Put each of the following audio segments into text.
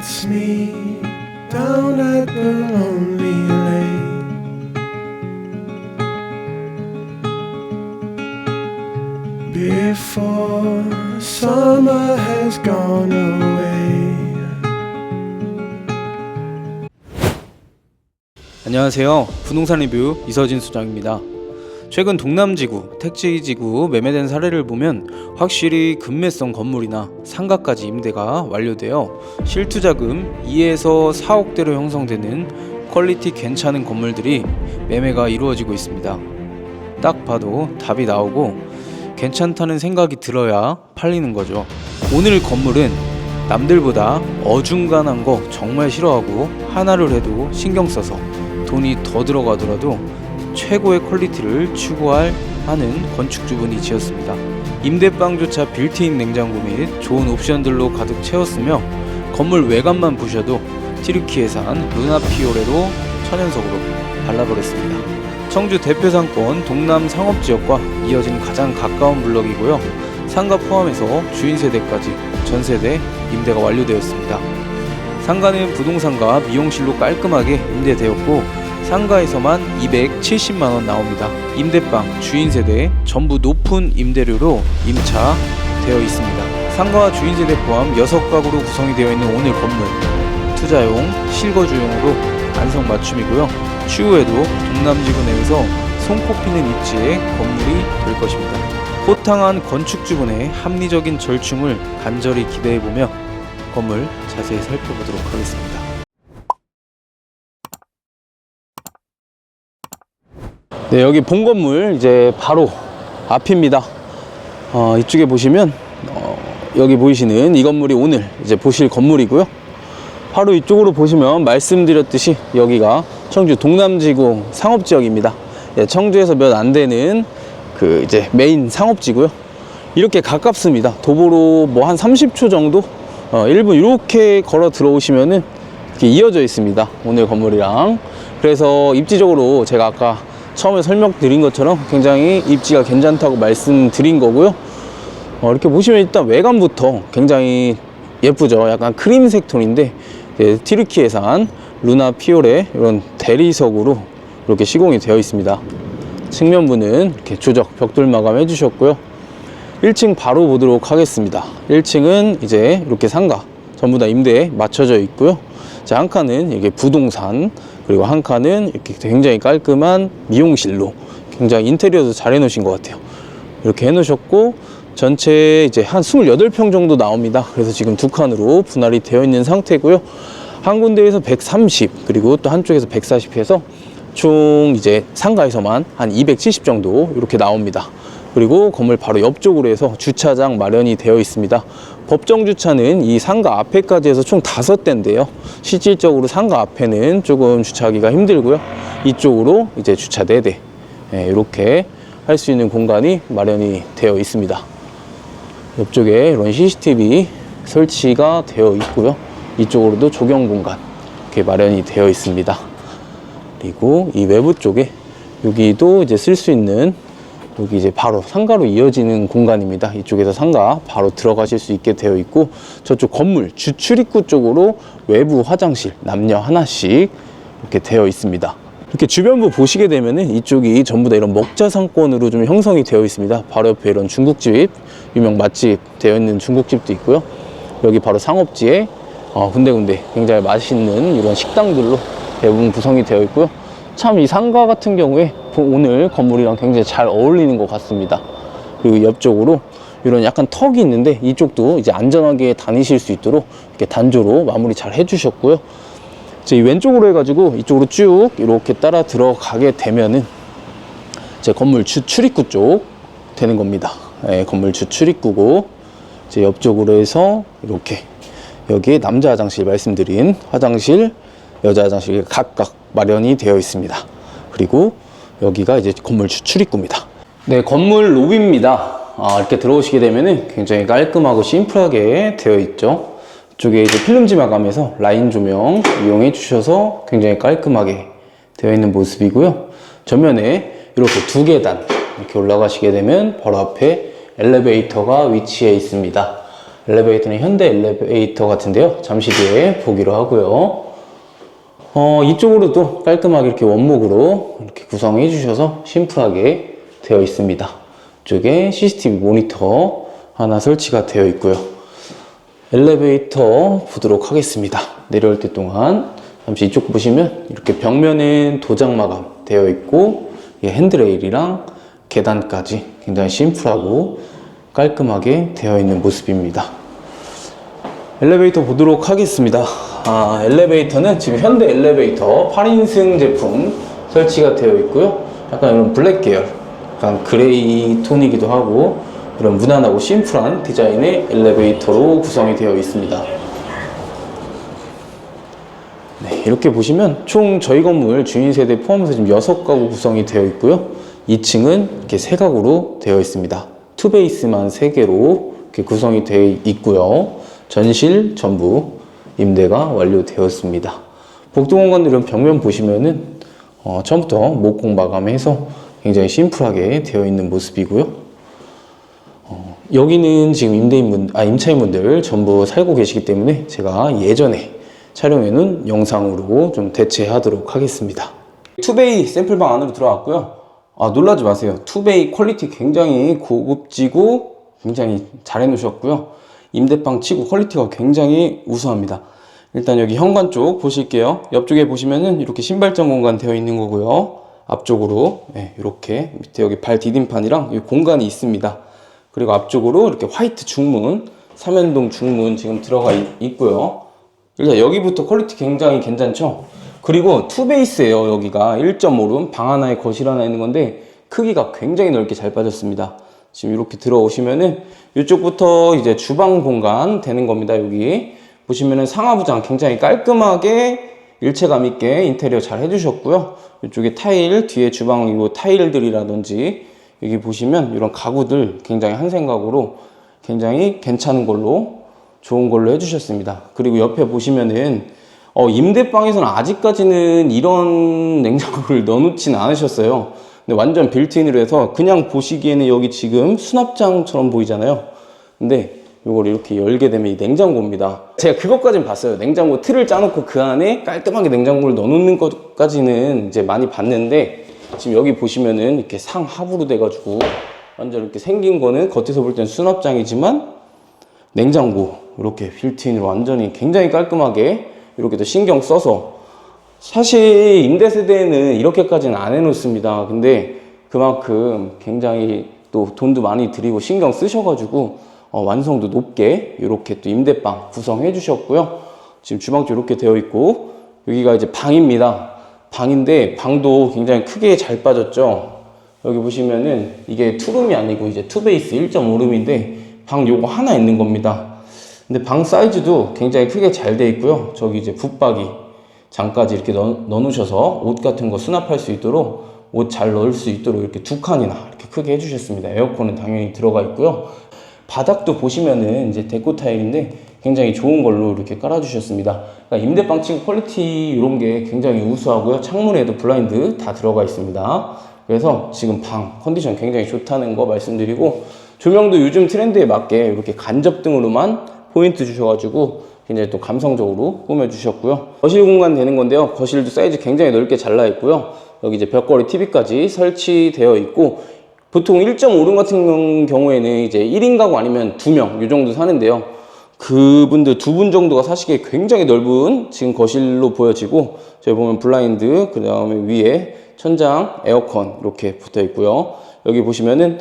That's me down at the lonely lake. Before summer has gone away. 안녕하세요. 부동산 리뷰 이서진 수장입니다. 최근 동남지구, 택지지구 매매된 사례를 보면 확실히 급매성 건물이나 상가까지 임대가 완료되어 실투자금 2에서 4억대로 형성되는 퀄리티 괜찮은 건물들이 매매가 이루어지고 있습니다. 딱 봐도 답이 나오고 괜찮다는 생각이 들어야 팔리는 거죠. 오늘 건물은 남들보다 어중간한 거 정말 싫어하고 하나를 해도 신경 써서 돈이 더 들어가더라도 최고의 퀄리티를 추구할 하는 건축주분이 지었습니다. 임대방조차 빌트인 냉장고 및 좋은 옵션들로 가득 채웠으며 건물 외관만 보셔도 티르키에산 루나피오레로 천연석으로 발라버렸습니다. 청주 대표 상권 동남 상업지역과 이어진 가장 가까운 블럭이고요. 상가 포함해서 주인 세대까지 전 세대 임대가 완료되었습니다. 상가는 부동산과 미용실로 깔끔하게 임대되었고 상가에서만 270만 원 나옵니다. 임대방, 주인 세대 전부 높은 임대료로 임차 되어 있습니다. 상가와 주인 세대 포함 6가구로 구성이 되어 있는 오늘 건물 투자용, 실거주용으로 안성 맞춤이고요. 추후에도 동남지구 내에서 손꼽히는 입지의 건물이 될 것입니다. 호탕한 건축주분의 합리적인 절충을 간절히 기대해보며 건물 자세히 살펴보도록 하겠습니다. 네, 여기 본 건물 이제 바로 앞입니다. 어, 이쪽에 보시면 어, 여기 보이시는 이 건물이 오늘 이제 보실 건물이고요. 바로 이쪽으로 보시면 말씀드렸듯이 여기가 청주 동남지구 상업지역입니다. 예, 청주에서 몇 안 되는 그 이제 메인 상업지고요. 이렇게 가깝습니다. 도보로 뭐 한 30초 정도, 어, 1분 이렇게 걸어 들어오시면은 이렇게 이어져 있습니다. 오늘 건물이랑. 그래서 입지적으로 제가 아까 처음에 설명드린 것처럼 굉장히 입지가 괜찮다고 말씀드린 거고요. 어, 이렇게 보시면 일단 외관부터 굉장히 예쁘죠. 약간 크림색 톤인데 예, 티르키에산 루나 피오레 이런 대리석으로 이렇게 시공이 되어 있습니다. 측면부는 이렇게 조적 벽돌 마감 해주셨고요. 1층 바로 보도록 하겠습니다. 1층은 이제 이렇게 상가 전부 다 임대에 맞춰져 있고요. 자, 한 칸은 이게 부동산 그리고 한 칸은 이렇게 굉장히 깔끔한 미용실로 굉장히 인테리어도 잘 해놓으신 것 같아요. 이렇게 해놓으셨고 전체 이제 한 28평 정도 나옵니다. 그래서 지금 두 칸으로 분할이 되어 있는 상태고요. 한 군데에서 130 그리고 또 한쪽에서 140 해서 총 이제 상가에서만 한 270 정도 이렇게 나옵니다. 그리고 건물 바로 옆쪽으로 해서 주차장 마련이 되어 있습니다. 법정 주차는 이 상가 앞에까지 해서 총 다섯 대인데요. 실질적으로 상가 앞에는 조금 주차하기가 힘들고요. 이쪽으로 이제 주차 네 대. 네, 이렇게 할 수 있는 공간이 마련이 되어 있습니다. 옆쪽에 이런 CCTV 설치가 되어 있고요. 이쪽으로도 조경 공간 이렇게 마련이 되어 있습니다. 그리고 이 외부 쪽에 여기도 이제 쓸 수 있는 여기 이제 바로 상가로 이어지는 공간입니다. 이쪽에서 상가 바로 들어가실 수 있게 되어 있고 저쪽 건물 주출입구 쪽으로 외부 화장실 남녀 하나씩 이렇게 되어 있습니다. 이렇게 주변부 보시게 되면은 이쪽이 전부 다 이런 먹자 상권으로 좀 형성이 되어 있습니다. 바로 옆에 이런 중국집, 유명 맛집 되어 있는 중국집도 있고요. 여기 바로 상업지에 어, 군데군데 굉장히 맛있는 이런 식당들로 대부분 구성이 되어 있고요. 참 이 상가 같은 경우에 오늘 건물이랑 굉장히 잘 어울리는 것 같습니다. 그리고 옆쪽으로 이런 약간 턱이 있는데 이쪽도 이제 안전하게 다니실 수 있도록 이렇게 단조로 마무리 잘 해주셨고요. 이제 이 왼쪽으로 해가지고 이쪽으로 쭉 이렇게 따라 들어가게 되면은 제 건물 주 출입구 쪽 되는 겁니다. 예, 건물 주 출입구고 이제 옆쪽으로 해서 이렇게 여기에 남자 화장실 말씀드린 화장실, 여자 화장실 각각 마련이 되어 있습니다. 그리고 여기가 이제 건물 주 출입구입니다. 네, 건물 로비입니다. 아, 이렇게 들어오시게 되면은 굉장히 깔끔하고 심플하게 되어 있죠. 이쪽에 이제 필름지 마감에서 라인 조명 이용해 주셔서 굉장히 깔끔하게 되어 있는 모습이고요. 전면에 이렇게 두 계단 이렇게 올라가시게 되면 바로 앞에 엘리베이터가 위치해 있습니다. 엘리베이터는 현대 엘리베이터 같은데요. 잠시 뒤에 보기로 하고요. 어, 이쪽으로도 깔끔하게 이렇게 원목으로 이렇게 구성해 주셔서 심플하게 되어 있습니다. 이쪽에 CCTV 모니터 하나 설치가 되어 있고요. 엘리베이터 보도록 하겠습니다. 내려올 때 동안 잠시 이쪽 보시면 이렇게 벽면은 도장 마감 되어 있고 이 핸드레일이랑 계단까지 굉장히 심플하고 깔끔하게 되어 있는 모습입니다. 엘리베이터 보도록 하겠습니다. 아, 엘리베이터는 지금 현대 엘리베이터 8인승 제품 설치가 되어 있고요. 약간 이런 블랙 계열, 약간 그레이 톤이기도 하고 이런 무난하고 심플한 디자인의 엘리베이터로 구성이 되어 있습니다. 네, 이렇게 보시면 총 저희 건물 주인 세대 포함해서 지금 6가구 구성이 되어 있고요. 2층은 이렇게 세 가구로 되어 있습니다. 투베이스만 3개로 이렇게 구성이 되어 있고요. 전실 전부 임대가 완료되었습니다. 복도공간 이런 벽면 보시면은 어, 처음부터 목공 마감해서 굉장히 심플하게 되어 있는 모습이고요. 어, 여기는 지금 임대인분, 아, 임차인분들 전부 살고 계시기 때문에 제가 예전에 촬영해놓은 영상으로 좀 대체하도록 하겠습니다. 투베이 샘플방 안으로 들어왔고요. 아, 놀라지 마세요. 투베이 퀄리티 굉장히 고급지고 굉장히 잘 해놓으셨고요. 임대방 치고 퀄리티가 굉장히 우수합니다. 일단 여기 현관 쪽 보실게요. 옆쪽에 보시면은 이렇게 신발장 공간 되어 있는 거고요. 앞쪽으로 네, 이렇게 밑에 여기 발 디딤판이랑 이 공간이 있습니다. 그리고 앞쪽으로 이렇게 화이트 중문, 삼연동 중문 지금 들어가 있, 있고요. 일단 여기부터 퀄리티 굉장히 괜찮죠? 그리고 투베이스예요 여기가 1.5룸 방 하나에 거실 하나 있는 건데 크기가 굉장히 넓게 잘 빠졌습니다 지금 이렇게 들어오시면은 이쪽부터 이제 주방 공간 되는 겁니다 여기 보시면은 상하부장 굉장히 깔끔하게 일체감 있게 인테리어 잘 해주셨고요 이쪽에 타일 뒤에 주방 이거 타일들이라든지 여기 보시면 이런 가구들 굉장히 한 생각으로 굉장히 괜찮은 걸로 좋은 걸로 해주셨습니다. 그리고 옆에 보시면은 어, 임대방에서는 아직까지는 이런 냉장고를 넣어놓지는 않으셨어요. 근데 완전 빌트인으로 해서 그냥 보시기에는 여기 지금 수납장처럼 보이잖아요. 근데 이걸 이렇게 열게 되면 이 냉장고입니다. 제가 그것까진 봤어요. 냉장고 틀을 짜놓고 그 안에 깔끔하게 냉장고를 넣어놓는 것까지는 이제 많이 봤는데 지금 여기 보시면은 이렇게 상하부로 돼가지고 완전 이렇게 생긴 거는 겉에서 볼 때는 수납장이지만 냉장고 이렇게 빌트인으로 완전히 굉장히 깔끔하게 이렇게 또 신경 써서 사실 임대 세대에는 이렇게까지는 안 해놓습니다. 근데 그만큼 굉장히 또 돈도 많이 들이고 신경 쓰셔가지고 어, 완성도 높게 이렇게 또 임대방 구성해 주셨고요. 지금 주방 쪽 이렇게 되어 있고 여기가 이제 방입니다. 방인데 방도 굉장히 크게 잘 빠졌죠. 여기 보시면은 이게 투룸이 아니고 이제 투베이스 1.5룸인데 방 요거 하나 있는 겁니다. 근데 방 사이즈도 굉장히 크게 잘 돼 있고요. 저기 이제 붙박이 장까지 이렇게 넣어, 넣으셔서 옷 같은 거 수납할 수 있도록 옷 잘 넣을 수 있도록 이렇게 두 칸이나 이렇게 크게 해주셨습니다. 에어컨은 당연히 들어가 있고요. 바닥도 보시면은 이제 데코 타일인데 굉장히 좋은 걸로 이렇게 깔아주셨습니다. 그러니까 임대방 치고 퀄리티 이런 게 굉장히 우수하고요. 창문에도 블라인드 다 들어가 있습니다. 그래서 지금 방 컨디션 굉장히 좋다는 거 말씀드리고 조명도 요즘 트렌드에 맞게 이렇게 간접 등으로만 포인트 주셔가지고 굉장히 또 감성적으로 꾸며주셨고요. 거실 공간 되는 건데요. 거실도 사이즈 굉장히 넓게 잘라 있고요. 여기 이제 벽걸이 TV까지 설치되어 있고 보통 1.5룸 같은 경우에는 이제 1인 가구 아니면 2명 이 정도 사는데요. 그분들 두 분 정도가 사시기에 굉장히 넓은 지금 거실로 보여지고 저희 보면 블라인드 그 다음에 위에 천장 에어컨 이렇게 붙어 있고요. 여기 보시면은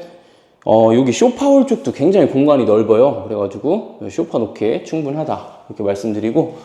어, 여기 쇼파홀 쪽도 굉장히 공간이 넓어요. 그래가지고 쇼파 놓기에 충분하다. 이렇게 말씀드리고,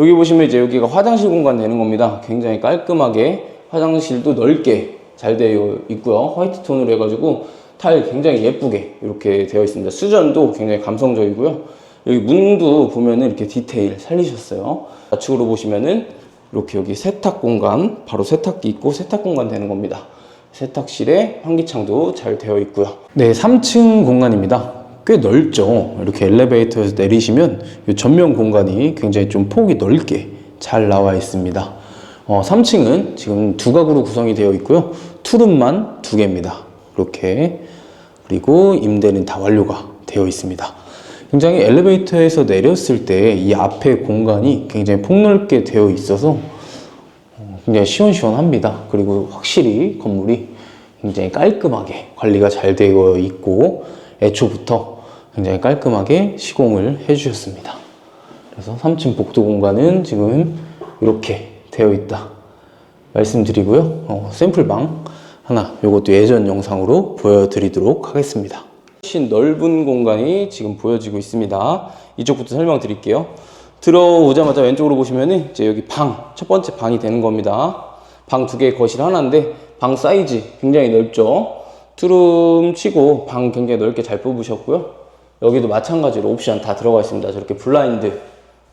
여기 보시면 이제 여기가 화장실 공간 되는 겁니다. 굉장히 깔끔하게 화장실도 넓게 잘 되어 있고요. 화이트 톤으로 해가지고 타일 굉장히 예쁘게 이렇게 되어 있습니다. 수전도 굉장히 감성적이고요. 여기 문도 보면은 이렇게 디테일 살리셨어요. 좌측으로 보시면은 이렇게 여기 세탁 공간, 바로 세탁기 있고 세탁 공간 되는 겁니다. 세탁실에 환기창도 잘 되어 있고요. 네, 3층 공간입니다. 꽤 넓죠. 이렇게 엘리베이터에서 내리시면 이 전면 공간이 굉장히 좀 폭이 넓게 잘 나와 있습니다. 어, 3층은 지금 두 가구로 구성이 되어 있고요. 투룸만 두 개입니다. 이렇게. 그리고 임대는 다 완료가 되어 있습니다. 굉장히 엘리베이터에서 내렸을 때 이 앞에 공간이 굉장히 폭넓게 되어 있어서 어, 굉장히 시원시원합니다. 그리고 확실히 건물이 굉장히 깔끔하게 관리가 잘 되어 있고 애초부터 굉장히 깔끔하게 시공을 해주셨습니다. 그래서 3층 복도 공간은 지금 이렇게 되어 있다 말씀드리고요. 어, 샘플방 하나 이것도 예전 영상으로 보여드리도록 하겠습니다. 훨씬 넓은 공간이 지금 보여지고 있습니다. 이쪽부터 설명드릴게요. 들어오자마자 왼쪽으로 보시면은 이제 여기 방, 첫 번째 방이 되는 겁니다. 방 두 개, 거실 하나인데 방 사이즈 굉장히 넓죠. 투룸 치고 방 굉장히 넓게 잘 뽑으셨고요. 여기도 마찬가지로 옵션 다 들어가 있습니다. 저렇게 블라인드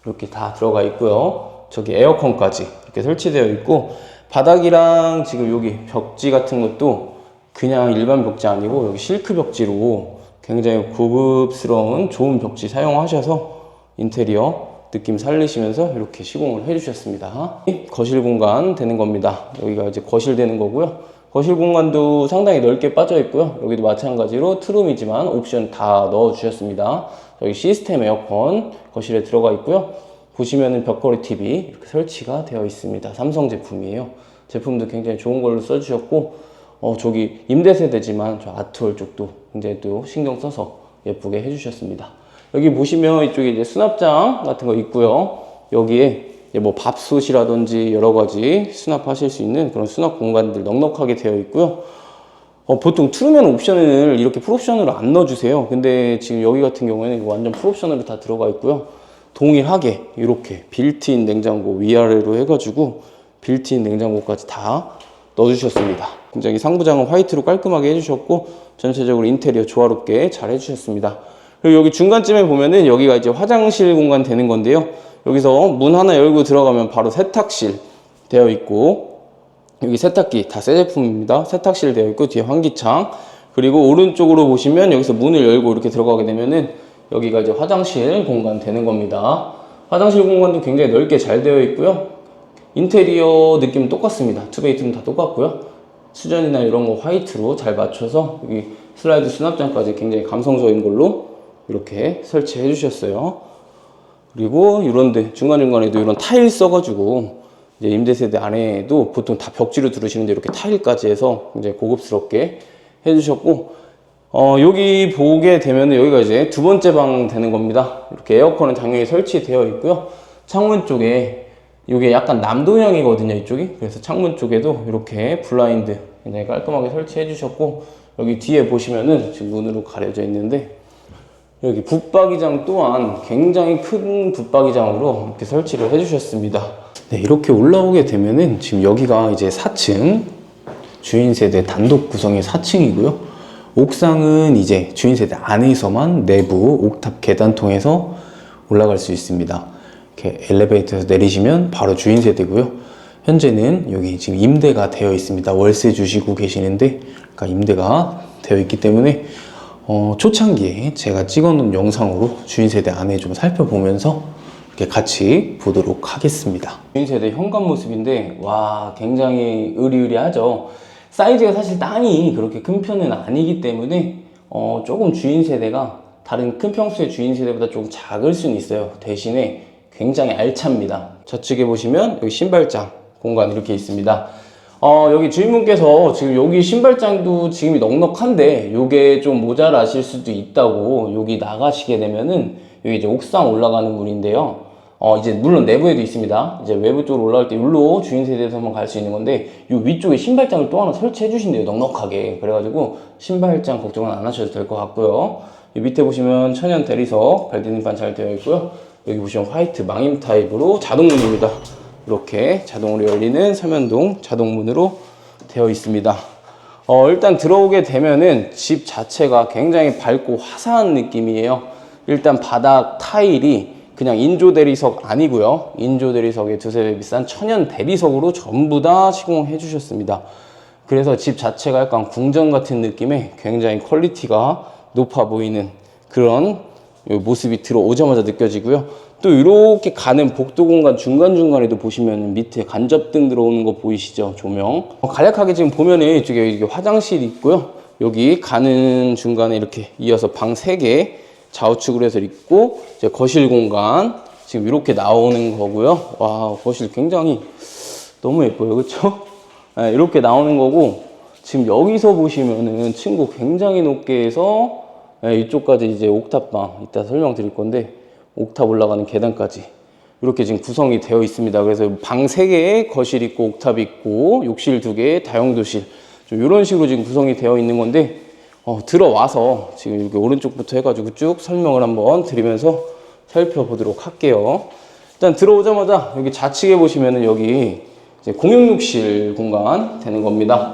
이렇게 다 들어가 있고요. 저기 에어컨까지 이렇게 설치되어 있고 바닥이랑 지금 여기 벽지 같은 것도 그냥 일반 벽지 아니고 여기 실크 벽지로 굉장히 고급스러운 좋은 벽지 사용하셔서 인테리어 느낌 살리시면서 이렇게 시공을 해주셨습니다. 거실 공간 되는 겁니다. 여기가 이제 거실 되는 거고요. 거실 공간도 상당히 넓게 빠져 있고요. 여기도 마찬가지로 트룸이지만 옵션 다 넣어 주셨습니다. 여기 시스템 에어컨 거실에 들어가 있고요. 보시면은 벽걸이 TV 이렇게 설치가 되어 있습니다. 삼성 제품이에요. 제품도 굉장히 좋은 걸로 써주셨고, 어, 저기 임대 세대지만 저 아트월 쪽도 굉장히 또 신경 써서 예쁘게 해주셨습니다. 여기 보시면 이쪽에 이제 수납장 같은 거 있고요. 여기에 뭐 밥솥이라든지 여러 가지 수납하실 수 있는 그런 수납 공간들 넉넉하게 되어 있고요. 어, 보통 트루면 옵션을 이렇게 풀옵션으로 안 넣어주세요. 근데 지금 여기 같은 경우에는 완전 풀옵션으로 다 들어가 있고요. 동일하게 이렇게 빌트인 냉장고 위아래로 해가지고 빌트인 냉장고까지 다 넣어주셨습니다. 굉장히 상부장은 화이트로 깔끔하게 해주셨고 전체적으로 인테리어 조화롭게 잘 해주셨습니다. 그리고 여기 중간쯤에 보면은 여기가 이제 화장실 공간 되는 건데요. 여기서 문 하나 열고 들어가면 바로 세탁실 되어 있고 여기 세탁기 다 새 제품입니다. 세탁실 되어 있고 뒤에 환기창 그리고 오른쪽으로 보시면 여기서 문을 열고 이렇게 들어가게 되면은 여기가 이제 화장실 공간 되는 겁니다. 화장실 공간도 굉장히 넓게 잘 되어 있고요. 인테리어 느낌 똑같습니다. 투베이트는 다 똑같고요. 수전이나 이런 거 화이트로 잘 맞춰서 여기 슬라이드 수납장까지 굉장히 감성적인 걸로 이렇게 설치해 주셨어요. 그리고 이런데 중간중간에도 이런 타일 써가지고 이제 임대 세대 안에도 보통 다 벽지로 두르시는데 이렇게 타일까지 해서 굉장히 고급스럽게 해주셨고 어, 여기 보게 되면 여기가 이제 두 번째 방 되는 겁니다. 이렇게 에어컨은 당연히 설치되어 있고요. 창문 쪽에 이게 약간 남도형이거든요, 이쪽이. 그래서 창문 쪽에도 이렇게 블라인드 굉장히 깔끔하게 설치해 주셨고 여기 뒤에 보시면은 지금 문으로 가려져 있는데 여기 붙박이장 또한 굉장히 큰 붙박이장으로 이렇게 설치를 해주셨습니다. 네, 이렇게 올라오게 되면은 지금 여기가 이제 4층 주인 세대 단독 구성의 4층이고요. 옥상은 이제 주인 세대 안에서만 내부 옥탑 계단 통해서 올라갈 수 있습니다. 이렇게 엘리베이터에서 내리시면 바로 주인 세대고요. 현재는 여기 지금 임대가 되어 있습니다. 월세 주시고 계시는데, 그러니까 임대가 되어 있기 때문에 어, 초창기에 제가 찍어놓은 영상으로 주인 세대 안에 좀 살펴보면서 이렇게 같이 보도록 하겠습니다. 주인 세대 현관 모습인데 와 굉장히 의리의리하죠. 사이즈가 사실 땅이 그렇게 큰 편은 아니기 때문에 어, 조금 주인 세대가 다른 큰 평수의 주인 세대보다 조금 작을 수는 있어요. 대신에 굉장히 알찹니다. 저측에 보시면 여기 신발장 공간 이렇게 있습니다. 어, 여기 주인분께서 지금 여기 신발장도 지금이 넉넉한데 요게 좀 모자라실 수도 있다고 여기 나가시게 되면은 여기 이제 옥상 올라가는 문인데요. 어, 이제 물론 내부에도 있습니다. 이제 외부 쪽으로 올라갈 때 여기로 주인 세대에서만 갈 수 있는 건데 요 위쪽에 신발장을 또 하나 설치해 주신대요. 넉넉하게. 그래가지고 신발장 걱정은 안 하셔도 될 것 같고요. 이 밑에 보시면 천연 대리석 발디닝판 잘 되어 있고요. 여기 보시면 화이트 망임 타입으로 자동문입니다. 이렇게 자동으로 열리는 서면동 자동문으로 되어 있습니다. 어, 일단 들어오게 되면은 집 자체가 굉장히 밝고 화사한 느낌이에요. 일단 바닥 타일이 그냥 인조 대리석 아니고요. 인조 대리석에 두세 배 비싼 천연 대리석으로 전부 다 시공해 주셨습니다. 그래서 집 자체가 약간 궁전 같은 느낌의 굉장히 퀄리티가 높아 보이는 그런 모습이 들어오자마자 느껴지고요. 또 이렇게 가는 복도 공간 중간중간에도 보시면 밑에 간접등 들어오는 거 보이시죠? 조명. 어, 간략하게 지금 보면은 이쪽에 이게 화장실이 있고요. 여기 가는 중간에 이렇게 이어서 방 3개 좌우측으로 해서 있고 이제 거실 공간 지금 이렇게 나오는 거고요. 와 거실 굉장히 너무 예뻐요, 그렇죠? 이렇게 나오는 거고 지금 여기서 보시면은 층고 굉장히 높게 해서 네, 이쪽까지 이제 옥탑방 이따 설명드릴 건데 옥탑 올라가는 계단까지 이렇게 지금 구성이 되어 있습니다. 그래서 방 3개에 거실 있고 옥탑 있고 욕실 2개, 다용도실 좀 이런 식으로 지금 구성이 되어 있는 건데 어, 들어와서 지금 이렇게 오른쪽부터 해가지고 쭉 설명을 한번 드리면서 살펴보도록 할게요. 일단 들어오자마자 여기 좌측에 보시면은 여기 이제 공용 욕실 공간 되는 겁니다.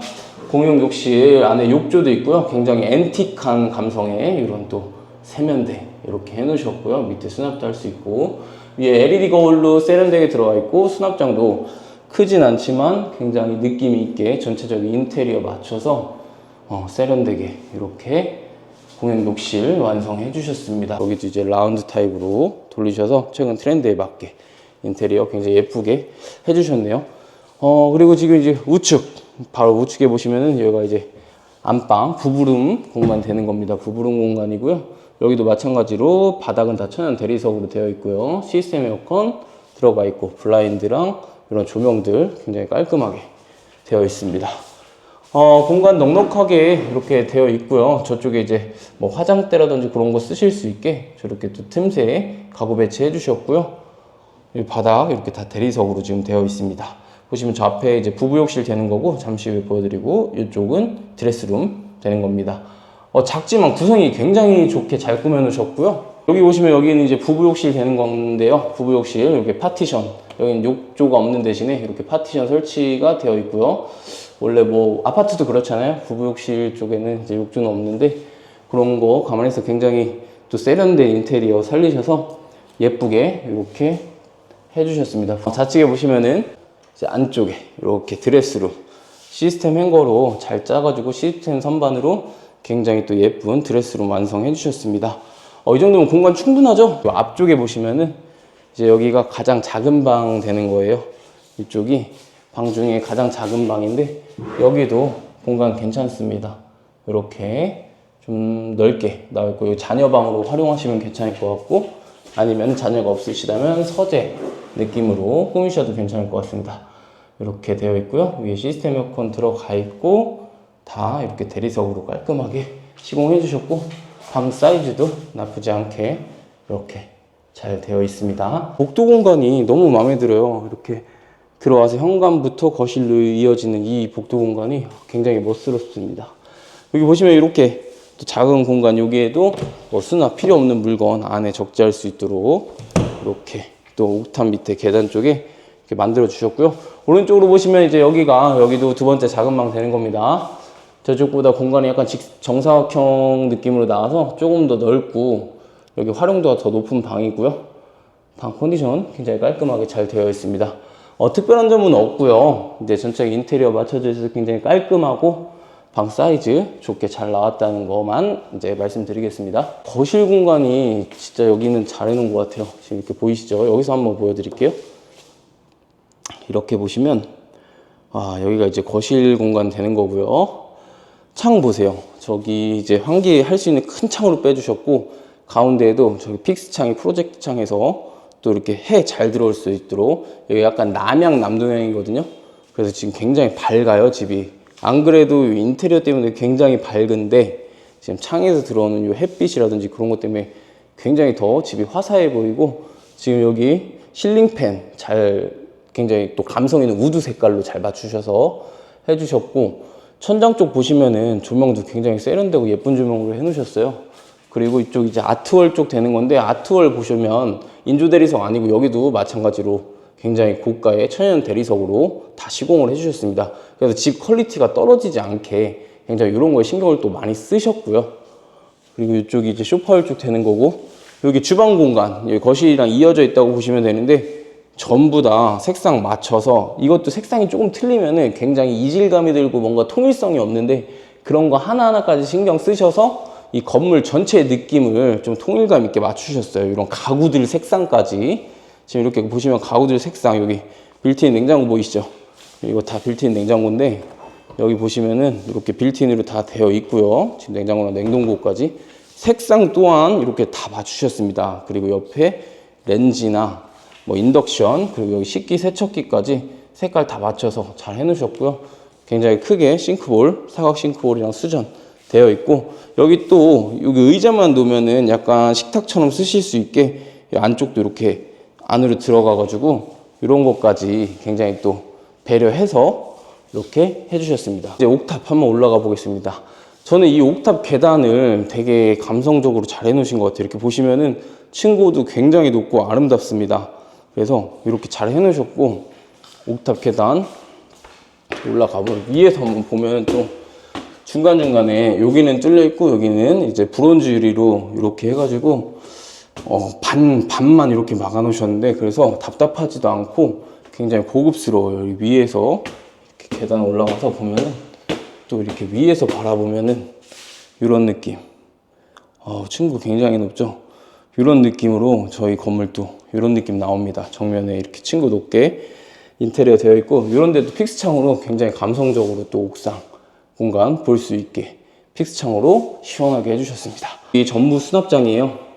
공용 욕실 안에 욕조도 있고요. 굉장히 앤틱한 감성의 이런 또 세면대 이렇게 해놓으셨고요. 밑에 수납도 할 수 있고 위에 LED 거울로 세련되게 들어가 있고 수납장도 크진 않지만 굉장히 느낌 있게 전체적인 인테리어 맞춰서 어, 세련되게 이렇게 공연 욕실 완성해 주셨습니다. 여기도 이제 라운드 타입으로 돌리셔서 최근 트렌드에 맞게 인테리어 굉장히 예쁘게 해주셨네요. 어, 그리고 지금 이제 우측, 바로 우측에 보시면은 여기가 이제 안방, 부부룸 공간 되는 겁니다. 부부룸 공간이고요. 여기도 마찬가지로 바닥은 다 천연 대리석으로 되어 있고요. 시스템 에어컨 들어가 있고 블라인드랑 이런 조명들 굉장히 깔끔하게 되어 있습니다. 어, 공간 넉넉하게 이렇게 되어 있고요. 저쪽에 이제 뭐 화장대라든지 그런 거 쓰실 수 있게 저렇게 또 틈새에 가구 배치해 주셨고요. 이 바닥 이렇게 다 대리석으로 지금 되어 있습니다. 보시면 저 앞에 이제 부부욕실 되는 거고 잠시 후에 보여드리고 이쪽은 드레스룸 되는 겁니다. 어, 작지만 구성이 굉장히 좋게 잘 꾸며 놓으셨고요. 여기 보시면 여기는 이제 부부욕실 되는 건데요. 부부욕실 이렇게 파티션 여기는 욕조가 없는 대신에 이렇게 파티션 설치가 되어 있고요. 원래 뭐 아파트도 그렇잖아요. 부부욕실 쪽에는 이제 욕조는 없는데 그런 거 감안해서 굉장히 또 세련된 인테리어 살리셔서 예쁘게 이렇게 해주셨습니다. 좌측에 보시면은 안쪽에 이렇게 드레스룸 시스템 행거로 잘 짜가지고 시스템 선반으로 굉장히 또 예쁜 드레스룸 완성해 주셨습니다. 어, 이 정도면 공간 충분하죠? 요 앞쪽에 보시면은 이제 여기가 가장 작은 방 되는 거예요. 이쪽이 방 중에 가장 작은 방인데 여기도 공간 괜찮습니다. 이렇게 좀 넓게 나와 있고 이 자녀 방으로 활용하시면 괜찮을 것 같고 아니면 자녀가 없으시다면 서재 느낌으로 꾸미셔도 괜찮을 것 같습니다. 이렇게 되어 있고요. 위에 시스템 에어컨 들어가 있고 다 이렇게 대리석으로 깔끔하게 시공해 주셨고 방 사이즈도 나쁘지 않게 이렇게 잘 되어 있습니다. 복도 공간이 너무 마음에 들어요. 이렇게 들어와서 현관부터 거실로 이어지는 이 복도 공간이 굉장히 멋스럽습니다. 여기 보시면 이렇게 또 작은 공간 여기에도 뭐 수납 필요 없는 물건 안에 적재할 수 있도록 이렇게 또 옥탑 밑에 계단 쪽에 이렇게 만들어 주셨고요. 오른쪽으로 보시면 이제 여기가 여기도 두 번째 작은 방 되는 겁니다. 저쪽보다 공간이 약간 직- 정사각형 느낌으로 나와서 조금 더 넓고 여기 활용도가 더 높은 방이고요. 방 컨디션 굉장히 깔끔하게 잘 되어 있습니다. 어, 특별한 점은 없고요. 이제 전체 인테리어 맞춰져 있어서 굉장히 깔끔하고 방 사이즈 좋게 잘 나왔다는 것만 이제 말씀드리겠습니다. 거실 공간이 진짜 여기는 잘 해놓은 것 같아요. 지금 이렇게 보이시죠? 여기서 한번 보여드릴게요. 이렇게 보시면 아 여기가 이제 거실 공간 되는 거고요. 창 보세요. 저기 이제 환기 할 수 있는 큰 창으로 빼주셨고 가운데에도 저기 픽스 창이 프로젝트 창에서 또 이렇게 해 잘 들어올 수 있도록 여기 약간 남향 남동향이거든요. 그래서 지금 굉장히 밝아요 집이. 안 그래도 이 인테리어 때문에 굉장히 밝은데 지금 창에서 들어오는 이 햇빛이라든지 그런 것 때문에 굉장히 더 집이 화사해 보이고 지금 여기 실링팬 잘 굉장히 또 감성 있는 우드 색깔로 잘 맞추셔서 해주셨고 천장 쪽 보시면은 조명도 굉장히 세련되고 예쁜 조명으로 해놓으셨어요. 그리고 이쪽 이제 아트월 쪽 되는 건데 아트월 보시면 인조 대리석 아니고 여기도 마찬가지로 굉장히 고가의 천연 대리석으로 다 시공을 해주셨습니다. 그래서 집 퀄리티가 떨어지지 않게 굉장히 이런 거에 신경을 또 많이 쓰셨고요. 그리고 이쪽이 이제 쇼파열 쪽 되는 거고 여기 주방 공간 여기 거실이랑 이어져 있다고 보시면 되는데 전부 다 색상 맞춰서 이것도 색상이 조금 틀리면은 굉장히 이질감이 들고 뭔가 통일성이 없는데 그런 거 하나하나까지 신경 쓰셔서 이 건물 전체의 느낌을 좀 통일감 있게 맞추셨어요. 이런 가구들 색상까지 지금 이렇게 보시면 가구들 색상 여기 빌트인 냉장고 보이시죠? 이거 다 빌트인 냉장고인데 여기 보시면은 이렇게 빌트인으로 다 되어 있고요. 지금 냉장고랑 냉동고까지 색상 또한 이렇게 다 맞추셨습니다. 그리고 옆에 렌즈나 뭐 인덕션 그리고 여기 식기 세척기까지 색깔 다 맞춰서 잘 해놓으셨고요. 굉장히 크게 싱크볼 사각 싱크볼이랑 수전 되어 있고 여기 또 여기 의자만 놓으면은 약간 식탁처럼 쓰실 수 있게 이 안쪽도 이렇게 안으로 들어가 가지고 이런 것까지 굉장히 또 배려해서 이렇게 해주셨습니다. 이제 옥탑 한번 올라가 보겠습니다. 저는 이 옥탑 계단을 되게 감성적으로 잘 해놓으신 것 같아요. 이렇게 보시면은 층고도 굉장히 높고 아름답습니다. 그래서 이렇게 잘 해놓으셨고 옥탑 계단 올라가면 위에서 한번 보면 또 중간중간에 여기는 뚫려 있고 여기는 이제 브론즈 유리로 이렇게 해가지고 어, 반, 반만 이렇게 막아 놓으셨는데 그래서 답답하지도 않고 굉장히 고급스러워요. 위에서 이렇게 계단 올라가서 보면은 또 이렇게 위에서 바라보면은 이런 느낌. 어, 층고 굉장히 높죠? 이런 느낌으로 저희 건물도 이런 느낌 나옵니다. 정면에 이렇게 층고 높게 인테리어 되어 있고 이런 데도 픽스 창으로 굉장히 감성적으로 또 옥상 공간 볼 수 있게 픽스 창으로 시원하게 해주셨습니다. 이 전부 수납장이에요.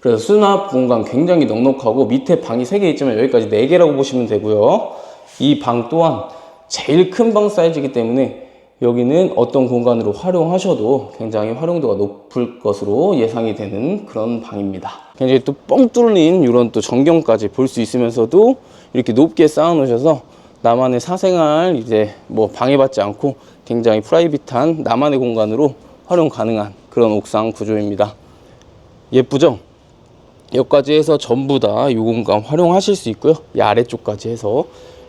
그래서 수납 공간 굉장히 넉넉하고 밑에 방이 3개 있지만 여기까지 4개라고 보시면 되고요. 이 방 또한 제일 큰 방 사이즈이기 때문에 여기는 어떤 공간으로 활용하셔도 굉장히 활용도가 높을 것으로 예상이 되는 그런 방입니다. 굉장히 또 뻥 뚫린 이런 또 전경까지 볼 수 있으면서도 이렇게 높게 쌓아 놓으셔서 나만의 사생활 이제 뭐 방해받지 않고 굉장히 프라이빗한 나만의 공간으로 활용 가능한 그런 옥상 구조입니다. 예쁘죠? 여기까지 해서 전부 다 이 공간 활용하실 수 있고요. 이 아래쪽까지 해서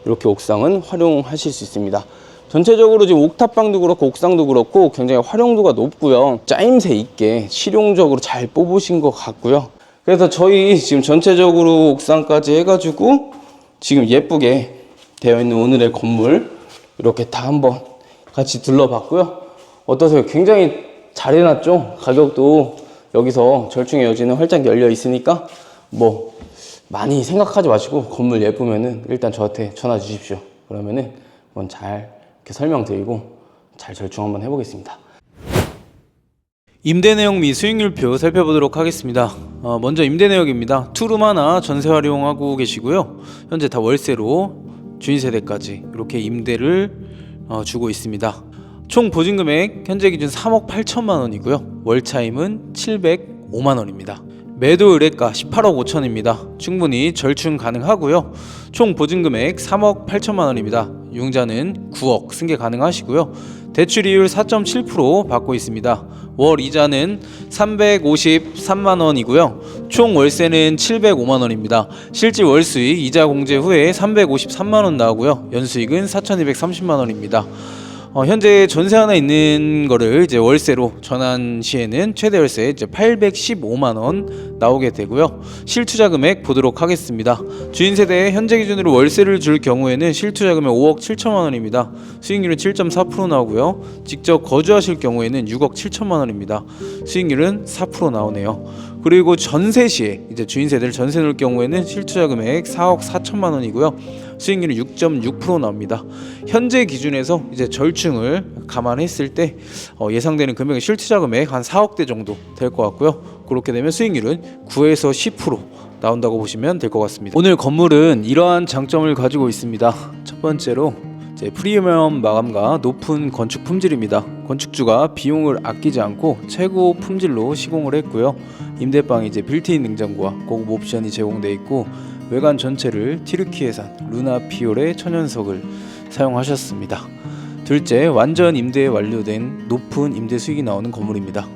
이렇게 옥상은 활용하실 수 있습니다. 전체적으로 지금 옥탑방도 그렇고 옥상도 그렇고 굉장히 활용도가 높고요. 짜임새 있게 실용적으로 잘 뽑으신 것 같고요. 그래서 저희 지금 전체적으로 옥상까지 해가지고 지금 예쁘게 되어 있는 오늘의 건물 이렇게 다 한번 같이 둘러봤고요. 어떠세요? 굉장히 잘 해놨죠? 가격도 여기서 절충의 여지는 활짝 열려 있으니까 뭐 많이 생각하지 마시고 건물 예쁘면은 일단 저한테 전화 주십시오. 그러면은 한번 잘 이렇게 설명드리고 잘 절충 한번 해보겠습니다. 임대 내역 및 수익률표 살펴보도록 하겠습니다. 어, 먼저 임대 내역입니다. 투룸 하나 전세 활용하고 계시고요. 현재 다 월세로 주인 세대까지 이렇게 임대를 어, 주고 있습니다. 총 보증 금액 현재 기준 3억 8천만 원이고요. 월차임은 705만 원입니다. 매도 의뢰가 18억 5천입니다. 충분히 절충 가능하고요. 총 보증 금액 3억 8천만 원입니다. 융자는 9억 승계 가능하시고요. 대출 이율 4.7% 받고 있습니다. 월 이자는 353만 원이고요. 총 월세는 705만 원입니다. 실질 월 수익 이자 공제 후에 353만 원 나오고요. 연수익은 4,230만 원입니다. 어, 현재 전세 하나 있는 거를 이제 월세로 전환 시에는 최대 월세 이제 815만 원 나오게 되고요. 실투자 금액 보도록 하겠습니다. 주인 세대에 현재 기준으로 월세를 줄 경우에는 실투자 금액 5억 7천만 원입니다. 수익률은 7.4% 나오고요. 직접 거주하실 경우에는 6억 7천만 원입니다. 수익률은 4% 나오네요. 그리고 전세 시에 이제 주인 세대를 전세 놓을 경우에는 실투자 금액 4억 4천만 원이고요. 수익률은 6.6% 나옵니다. 현재 기준에서 이제 절충을 감안했을 때 어, 예상되는 금액의 실투 자 금액 한 4억 대 정도 될 것 같고요. 그렇게 되면 수익률은 9에서 10% 나온다고 보시면 될 것 같습니다. 오늘 건물은 이러한 장점을 가지고 있습니다. 첫 번째로 프리미엄 마감과 높은 건축 품질입니다. 건축주가 비용을 아끼지 않고 최고 품질로 시공을 했고요. 임대방이 이제 빌트인 냉장고와 고급 옵션이 제공돼 있고 외관 전체를 티르키예산 루나 피올의 천연석을 사용하셨습니다. 둘째, 완전 임대 완료된 높은 임대 수익이 나오는 건물입니다.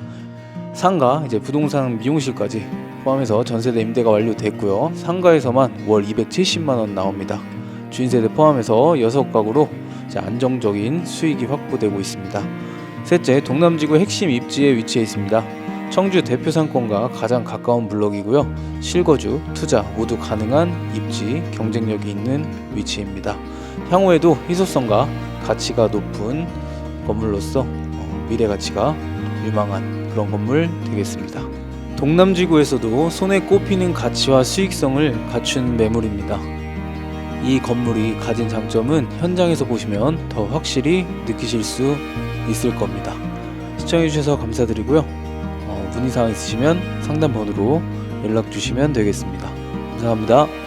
상가, 이제 부동산 미용실까지 포함해서 전세대 임대가 완료됐고요. 상가에서만 월 270만 원 나옵니다. 주인 세대 포함해서 6가구로 이제 안정적인 수익이 확보되고 있습니다. 셋째, 동남지구 핵심 입지에 위치해 있습니다. 청주 대표 상권과 가장 가까운 블록이고요. 실거주, 투자 모두 가능한 입지, 경쟁력이 있는 위치입니다. 향후에도 희소성과 가치가 높은 건물로서 어, 미래 가치가 유망한 그런 건물 되겠습니다. 동남지구에서도 손에 꼽히는 가치와 수익성을 갖춘 매물입니다. 이 건물이 가진 장점은 현장에서 보시면 더 확실히 느끼실 수 있을 겁니다. 시청해주셔서 감사드리고요. 어, 문의사항 있으시면 상담 번호로 연락 주시면 되겠습니다. 감사합니다.